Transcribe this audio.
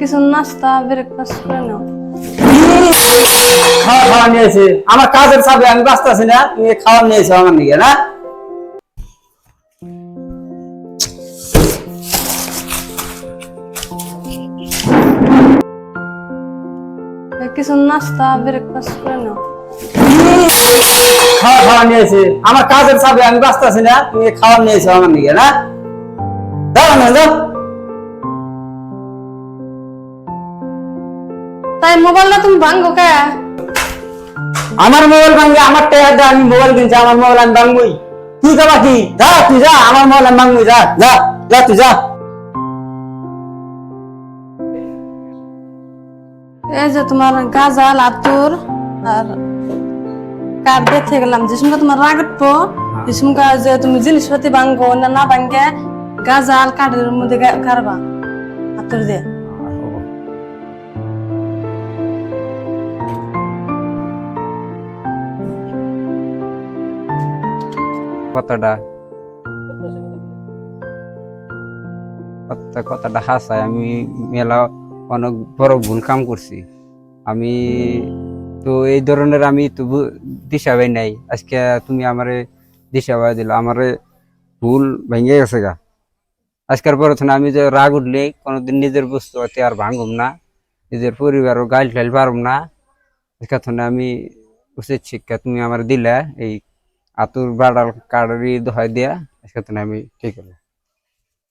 কিছু নাস্তা ব্রেকফাস্ট করে নাও। খাওয়া খাওয়া নিয়েছে। আমার কাজের চাপে আমি ব্যস্ত আছি না তুমি খাওয়া নিয়েছো আমার নিকে না? কিছু নাস্তা ব্রেকফাস্ট করে নাও। খাওয়া খাওয়া নিয়েছে। আমার কাজের চাপে আমি ব্যস্ত আছি না তুমি খাওয়া নিয়েছো আমার নিকে না? দাও না দাও তাই মোবাইলটা তুমি ভাঙ্গো কে? আমার মোবাইল ভাঙবে আমার টাকা দে আমি মোবাইল কিনছি আমার মোবাইল আমি ভাঙবই। তুই যাবা কি? যা তুই যা আমার মোবাইল আমি ভাঙবই যা যা যা তুই যা। এই যে তোমার গাজাল আতুর আর কার দেখে গেলাম যে সময় তোমার রাগ উঠবো? এই সময় যে তুমি জিনিসপাতি ভাঙ্গো না না ভাঙ্গে গাজাল কাঠের মধ্যে গাড়বা আতুর দিয়ে কথাটা। কথাটা হাসায়। আমি মেলা অনেক বড় ভুল কাম করছি। আমি তো এই ধরনের আমি তো বু- দিশা পাই নাই। আজকে তুমি আমারে দিশা পাই দিল। আমারে ভুল ভেঙে গেছে গা। আজকের পরে আমি যে রাগ উঠলে কোনোদিন নিজের বস্তু হাতে আর ভাঙুম না। নিজের পরিবারও গাইল টাইল পারুম না। আজকে আমি উচিত শিক্ষা তুমি আমার দিলা। এই আতুর বাড়াল কাড়ি দহাই দিয়া আজকে আমি ঠিক হলো